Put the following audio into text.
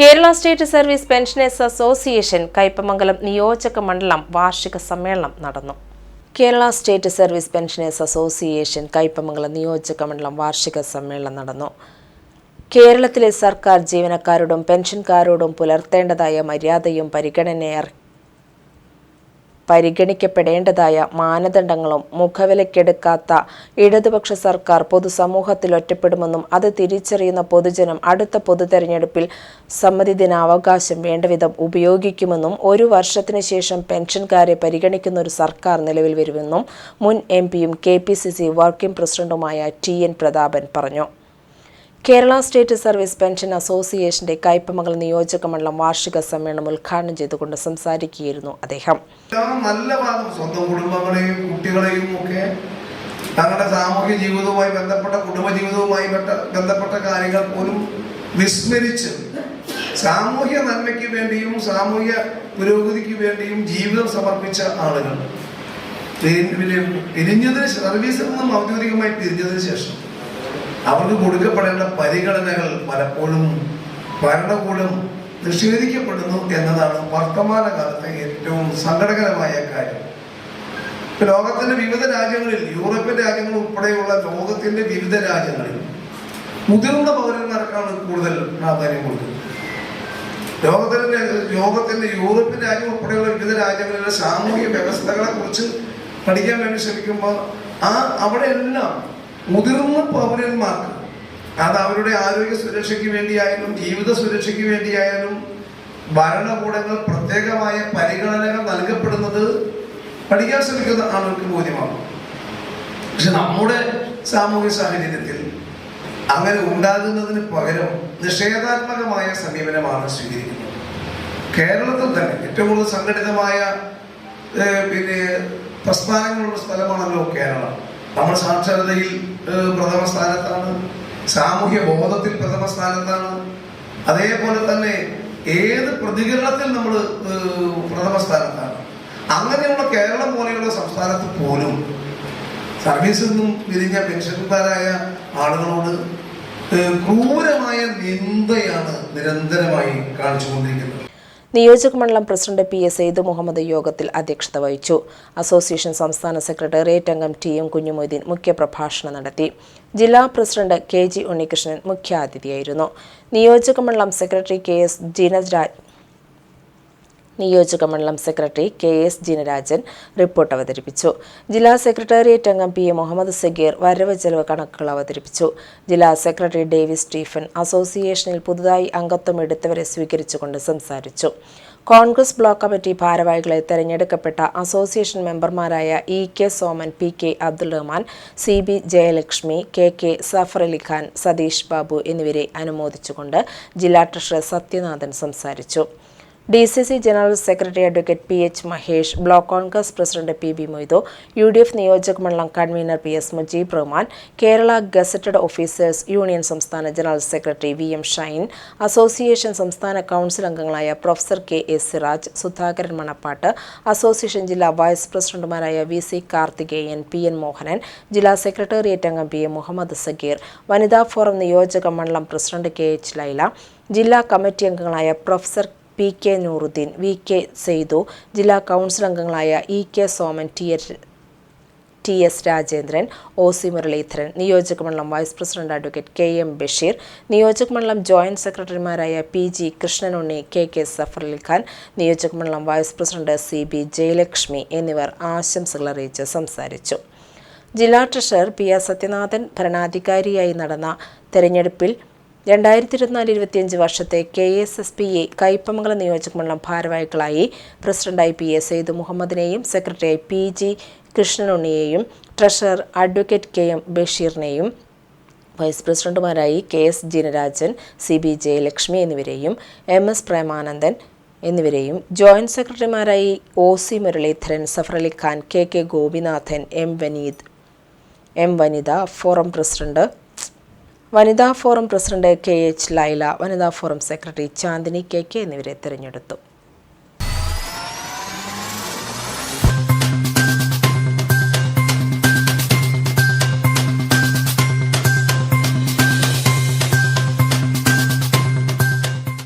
Kerala state service pensioners association Kaipamangalam നിയോജക മണ്ഡലം വാർഷിക സമ്മേളനം നടന്നു. Kerala state service pensioners association Kaipamangalam നിയോജക മണ്ഡലം വാർഷിക സമ്മേളനം നടന്നു. കേരളത്തിലെ സർക്കാർ ജീവനക്കാരോടും പെൻഷൻകാരോടും പുലർത്തേണ്ടതായ മര്യാദയും പരിഗണനയർ പരിഗണിക്കപ്പെടേണ്ടതായ മാനദണ്ഡങ്ങളും മുഖവിലക്കെടുക്കാത്ത ഇടതുപക്ഷ സർക്കാർ പൊതുസമൂഹത്തിൽ ഒറ്റപ്പെടുമെന്നും അത് തിരിച്ചറിയുന്ന പൊതുജനം അടുത്ത പൊതു തെരഞ്ഞെടുപ്പിൽ സമ്മതിദിനാവകാശം വേണ്ടവിധം ഉപയോഗിക്കുമെന്നും ഒരു വർഷത്തിന് ശേഷം പെൻഷൻകാരെ പരിഗണിക്കുന്ന ഒരു സർക്കാർ നിലവിൽ വരുമെന്നും മുൻ എം പിയും K P C C working പ്രസിഡന്റുമായ ടി എൻ പ്രതാപൻ പറഞ്ഞു. കേരള സ്റ്റേറ്റ് സർവീസ് പെൻഷൻ അസോസിയേഷന്റെ കയ്പമംഗൽ നിയോജക മണ്ഡലം വാർഷിക സമ്മേളനം ഉദ്ഘാടനം ചെയ്തുകൊണ്ട് സംസാരിക്കുകയായിരുന്നു അദ്ദേഹം നല്ല സ്വന്തം കുടുംബങ്ങളെയും കുട്ടികളെയും ഒക്കെ തങ്ങളുടെ സാമൂഹ്യ ജീവിതവുമായി ബന്ധപ്പെട്ട കുടുംബ ജീവിതവുമായി ബന്ധപ്പെട്ട കാര്യങ്ങൾ പോലും വിസ്മരിച്ച് സാമൂഹ്യ നന്മയ്ക്ക് വേണ്ടിയും സാമൂഹ്യ പുരോഗതിക്ക് വേണ്ടിയും ജീവിതം സമർപ്പിച്ച ആളുകൾ. പിരിഞ്ഞതിന് സർവീസിൽ നിന്നും ഔദ്യോഗികമായി പിരിഞ്ഞതിന് ശേഷം അവർക്ക് കൊടുക്കപ്പെടേണ്ട പരിഗണനകൾ പലപ്പോഴും ഭരണകൂടം നിഷേധിക്കപ്പെടുന്നു എന്നതാണ് വർത്തമാനകാലത്തെ ഏറ്റവും സങ്കടകരമായ കാര്യം. ലോകത്തിന്റെ വിവിധ രാജ്യങ്ങളിൽ യൂറോപ്യൻ രാജ്യങ്ങൾ ഉൾപ്പെടെയുള്ള ലോകത്തിന്റെ വിവിധ രാജ്യങ്ങളിൽ മുതിർന്ന പൗരന്മാർക്കാണ് കൂടുതൽ പ്രാധാന്യം കൊടുക്കുന്നത്. ലോകത്തിന്റെ ലോകത്തിന്റെ യൂറോപ്യൻ രാജ്യം ഉൾപ്പെടെയുള്ള വിവിധ രാജ്യങ്ങളിലെ സാമൂഹിക വ്യവസ്ഥകളെ കുറിച്ച് പഠിക്കാൻ വേണ്ടി ശ്രമിക്കുമ്പോൾ ആ അവിടെയെല്ലാം മുതിർന്ന പൗരന്മാർക്ക് അത് അവരുടെ ആരോഗ്യ സുരക്ഷയ്ക്ക് വേണ്ടിയായാലും ജീവിത സുരക്ഷയ്ക്ക് വേണ്ടിയായാലും ഭരണകൂടങ്ങൾ പ്രത്യേകമായ പരിഗണനകൾ നൽകപ്പെടുന്നത് പഠിക്കാൻ ശ്രമിക്കുന്ന ആളുകൾക്ക് ബോധ്യമാകും. പക്ഷെ നമ്മുടെ സാമൂഹ്യ സാഹചര്യത്തിൽ അങ്ങനെ ഉണ്ടാകുന്നതിന് പകരം നിഷേധാത്മകമായ സമീപനമാണ് സ്വീകരിക്കുന്നത്. കേരളത്തിൽ തന്നെ ഏറ്റവും കൂടുതൽ സംഘടിതമായ പിന്നെ പ്രസ്ഥാനങ്ങളുള്ള സ്ഥലമാണല്ലോ കേരളം. നമ്മൾ സാക്ഷരതയിൽ പ്രഥമ സ്ഥാനത്താണ്. സാമൂഹ്യ ബോധത്തിൽ പ്രഥമ സ്ഥാനത്താണ്. അതേപോലെ തന്നെ ഏത് പ്രതികരണത്തിൽ നമ്മൾ പ്രഥമ സ്ഥാനത്താണ്. അങ്ങനെയുള്ള കേരളം പോലെയുള്ള സംസ്ഥാനത്ത് പോലും സർവീസിൽ നിന്നും വിരിഞ്ഞ പെൻഷൻകാരായ ആളുകളോട് ക്രൂരമായ നിന്ദയാണ് നിരന്തരമായി കാണിച്ചുകൊണ്ടിരിക്കുന്നത്. നിയോജക മണ്ഡലം president P S Syed Muhammad യോഗത്തിൽ അധ്യക്ഷത വഹിച്ചു. അസോസിയേഷൻ സംസ്ഥാന സെക്രട്ടേറിയറ്റ് അംഗം ടി എം കുഞ്ഞുമൊയ്തീൻ മുഖ്യപ്രഭാഷണം നടത്തി. ജില്ലാ പ്രസിഡന്റ് കെ ജി ഉണ്ണികൃഷ്ണൻ മുഖ്യാതിഥിയായിരുന്നു. നിയോജകമണ്ഡലം സെക്രട്ടറി കെ എസ് ജിനരാജ് നിയോജക മണ്ഡലം secretary K S Jinarajan report അവതരിപ്പിച്ചു. ജില്ലാ സെക്രട്ടേറിയറ്റ് അംഗം പി എ മുഹമ്മദ് സഗീർ വരവ് ചെലവ് കണക്കുകൾ അവതരിപ്പിച്ചു. ജില്ലാ സെക്രട്ടറി ഡേവിസ് സ്റ്റീഫൻ അസോസിയേഷനിൽ പുതുതായി അംഗത്വം എടുത്തവരെ സ്വീകരിച്ചുകൊണ്ട് സംസാരിച്ചു. കോൺഗ്രസ് ബ്ലോക്ക് കമ്മിറ്റി ഭാരവാഹികളെ തെരഞ്ഞെടുക്കപ്പെട്ട അസോസിയേഷൻ മെമ്പർമാരായ E K Soman P K Abdul Rahman C B Jayalakshmi K K Safar Alikhan Satheesh Babu എന്നിവരെ അനുമോദിച്ചുകൊണ്ട് ജില്ലാ ട്രഷറർ സത്യനാഥൻ സംസാരിച്ചു. D C C general secretary advocate P H Mahesh block Congress president P B Moidu U D F നിയോജക മണ്ഡലം convener P S Mujeeb Rahman Kerala gazetted officers union സംസ്ഥാന general secretary V M Shine association സംസ്ഥാന council അംഗങ്ങളായ professor K S Siraj Sudhakaran Manappat association ജില്ലാ vice പ്രസിഡന്റുമാരായ V C Karthikeyan P N Mohanan ജില്ലാ secretariat അംഗം P A Muhammad Sageer വനിതാ forum നിയോജക മണ്ഡലം പ്രസിഡന്റ് കെ എച്ച് ലൈല ജില്ലാ കമ്മിറ്റി അംഗങ്ങളായ professor P K Nooruddin V K Saithu ജില്ലാ കൗൺസിൽ അംഗങ്ങളായ E K Soman T H T S Rajendran O C Muraleedharan നിയോജക മണ്ഡലം vice president advocate K M Basheer നിയോജകമണ്ഡലം ജോയിന്റ് സെക്രട്ടറിമാരായ P G Krishnanunni K K Safar Ali Khan നിയോജക മണ്ഡലം vice president C B Jayalakshmi എന്നിവർ ആശംസകൾ അറിയിച്ച് സംസാരിച്ചു. ജില്ലാ ട്രഷറർ പി ആർ സത്യനാഥൻ ഭരണാധികാരിയായി നടന്ന തെരഞ്ഞെടുപ്പിൽ രണ്ടായിരത്തി ഇരുപത്തിനാല് ഇരുപത്തിയഞ്ച് വർഷത്തെ K S S P A Kaipamangalam നിയോജക മണ്ഡലം ഭാരവാഹികളായി പ്രസിഡന്റായി പി എസ് സെയ്ദ് മുഹമ്മദിനെയും സെക്രട്ടറിയായി പി ജി കൃഷ്ണനുണ്ണിയെയും ട്രഷറർ അഡ്വക്കേറ്റ് കെ എം ബഷീറിനെയും vice പ്രസിഡന്റുമാരായി K S Jinarajan C B Jayalakshmi എന്നിവരെയും എം എസ് പ്രേമാനന്ദൻ എന്നിവരെയും joint സെക്രട്ടറിമാരായി O C Muraleedharan Safar Ali Khan K K Gopinathan M Vaneeth M വനിത ഫോറം പ്രസിഡന്റ് വനിതാ forum president K H Laila വനിതാ forum secretary Chandini K K എന്നിവരെ തിരഞ്ഞെടുത്തു.